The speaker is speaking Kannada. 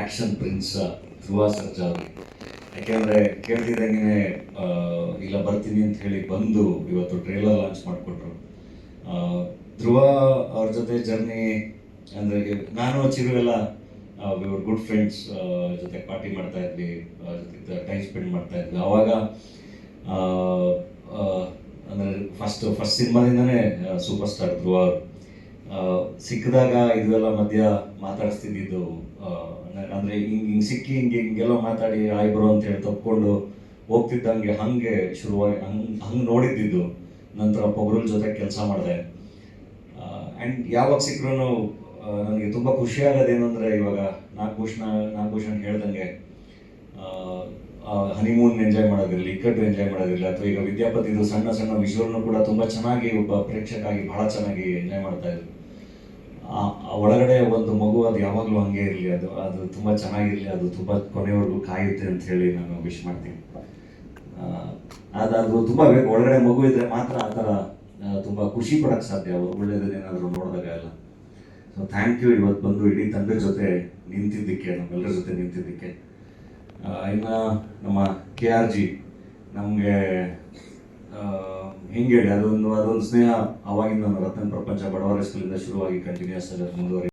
ಆಕ್ಷನ್ ಪ್ರಿನ್ಸ್ ಧ್ರುವ ಸರ್ಜಾ ಅವರು ಯಾಕೆಂದ್ರೆ ಕೇಳ್ತಿದ್ದಂಗೆ ಇಲ್ಲ ಬರ್ತೀನಿ ಅಂತ ಹೇಳಿ ಬಂದು ಇವತ್ತು ಟ್ರೇಲರ್ ಲಾಂಚ್ ಮಾಡಿಕೊಟ್ರು. ಧ್ರುವ ಅವ್ರ ಜೊತೆ ಜರ್ನಿ ಅಂದ್ರೆ ನಾನು ಚಿರುವೆಲ್ಲ ವಿವರ್ ಗುಡ್ ಫ್ರೆಂಡ್ಸ್ ಜೊತೆ ಪಾರ್ಟಿ ಮಾಡ್ತಾ ಇದ್ವಿ ಜೊತೆ ಟೈಮ್ ಸ್ಪೆಂಡ್ ಮಾಡ್ತಾ ಇದ್ವಿ. ಅವಾಗ ಅಂದರೆ ಫಸ್ಟ್ ಫಸ್ಟ್ ಸಿನಿಮಾದಿಂದನೇ ಸೂಪರ್ ಸ್ಟಾರ್ ಧ್ರುವ ಅವರು. ಸಿಕ್ಕಿದಾಗ ಇದೆಲ್ಲ ಮಧ್ಯ ಮಾತಾಡಿಸ್ತಿದ್ದು ಅಂದ್ರೆ ಹಿಂಗ್ ಹಿಂಗ್ ಸಿಕ್ಕಿ ಹಿಂಗೆ, ಹಿಂಗೆಲ್ಲ ಮಾತಾಡಿ ಆಯ್ ಬರೋ ಅಂತ ಹೇಳಿ ತಪ್ಕೊಂಡು ಹೋಗ್ತಿದ್ದಂಗೆ ಹಂಗೆ ಶುರುವಾಗಿ, ಹಂಗ್, ಹಂಗೆ ನೋಡಿದ್ದಿದ್ದು. ನಂತರ ಪೊಗರುಲ್ ಜೊತೆ ಕೆಲಸ ಮಾಡಿದೆ. ಆ್ಯಂಡ್ ಯಾವಾಗ ಸಿಕ್ಕರೂ ನನಗೆ ತುಂಬ ಖುಷಿ ಆಗೋದೇನು ಅಂದರೆ ಇವಾಗ ನಾಗಭೂಷಣ ನಾಗಭೂಷಣ್ ಹೇಳ್ದಂಗೆ ಹನಿಮೂನ್ ಎಂಜಾಯ್ ಮಾಡೋದಿರಲಿ, ಇಕ್ಕಟ್ಟು ಎಂಜಾಯ್ ಮಾಡೋದಿರಲಿ, ಅಥವಾ ಈಗ ವಿದ್ಯಾಪತಿದು ಸಣ್ಣ ಸಣ್ಣ ವಿಜುವಲ್ನು ಕೂಡ ತುಂಬ ಚೆನ್ನಾಗಿ ಒಬ್ಬ ಪ್ರೇಕ್ಷಕ ಆಗಿ ಬಹಳ ಚೆನ್ನಾಗಿ ಎಂಜಾಯ್ ಮಾಡ್ತಾ ಇದ್ರು. ಒಳಗಡೆ ಒಂದು ಮಗು ಅದು ಯಾವಾಗಲೂ ಹಂಗೆ ಇರಲಿ, ಅದು ಅದು ತುಂಬ ಚೆನ್ನಾಗಿರಲಿ, ಅದು ತುಂಬ ಕೊನೆವರೆಗೂ ಕಾಯುತ್ತೆ ಅಂತ ಹೇಳಿ ನಾನು ವಿಶ್ ಮಾಡ್ತೀನಿ. ಅದು ಅದು ತುಂಬ ಒಳಗಡೆ ಮಗು ಇದ್ರೆ ಮಾತ್ರ ಆ ಥರ ತುಂಬ ಖುಷಿ ಪಡೋಕ್ಕೆ ಸಾಧ್ಯ ಒಳ್ಳೇದೇನಾದರೂ ನೋಡಿದಾಗ ಎಲ್ಲ. ಸೊ ಥ್ಯಾಂಕ್ ಯು ಇವತ್ತು ಬಂದು ಇಡೀ ತಂದೆ ಜೊತೆ ನಿಂತಿದ್ದಕ್ಕೆ ನಮ್ಮೆಲ್ಲರ ಜೊತೆ ನಿಂತಿದ್ದಕ್ಕೆ. ಇನ್ನು ನಮ್ಮ ಕೆ ಆರ್ ಜಿ ನಮಗೆ ಹೆಂಗೆ ಅದೊಂದು ಅದೊಂದು ಸ್ನೇಹ ಅವಾಗಿಂದ ರತ್ನ ಪ್ರಪಂಚ ಬಡವರ ಸ್ಕೂಲಿಂದ ಶುರುವಾಗಿ ಕಂಟಿನ್ಯೂಸ್ ಮುಂದುವರಿ